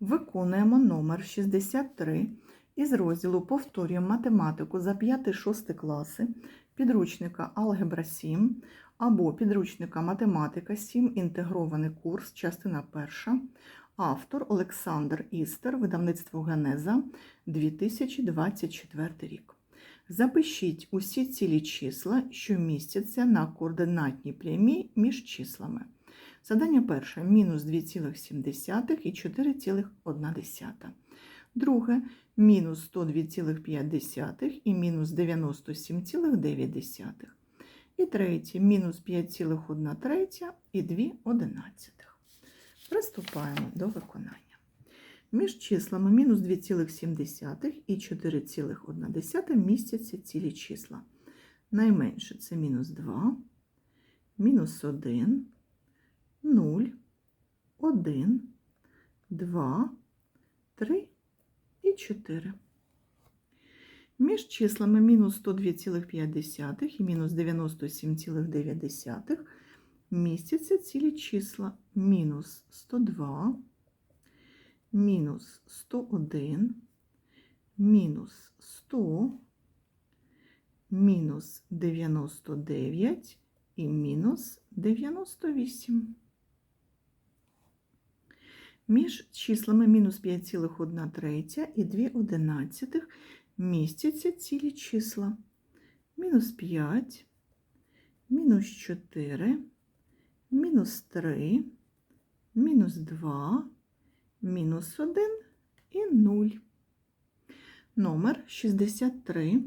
Виконуємо номер 63 із розділу Повторюємо математику за 5-6 класи підручника Алгебра 7 або підручника Математика 7. Інтегрований курс, частина 1. Автор Олександр Істер, видавництво Генеза 2024 рік. Запишіть усі цілі числа, що містяться на координатній прямій між числами. Задання перше мінус 2,7 і 4,1. Друге мінус 102,5 і мінус 97,9. І третє мінус 5,1 третя і 2 одинадцятих. Приступаємо до виконання. Між числами мінус 2,7 і 4,1 містяться цілі числа. Найменше це мінус 2, мінус 1, 0, 1, 2, 3 і 4. Між числами мінус 102,5 і мінус 97,9 містяться цілі числа мінус 102, мінус 101, мінус 100, мінус 99 і мінус 98. Між числами мінус 5,1 третя і 2 одинадцятих містяться цілі числа. Мінус 5, мінус 4, мінус 3, мінус 2, мінус 1 і 0. Номер 63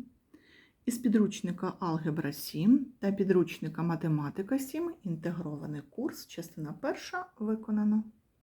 із підручника Алгебра 7 та підручника Математика 7. Інтегрований курс, частина перша виконано.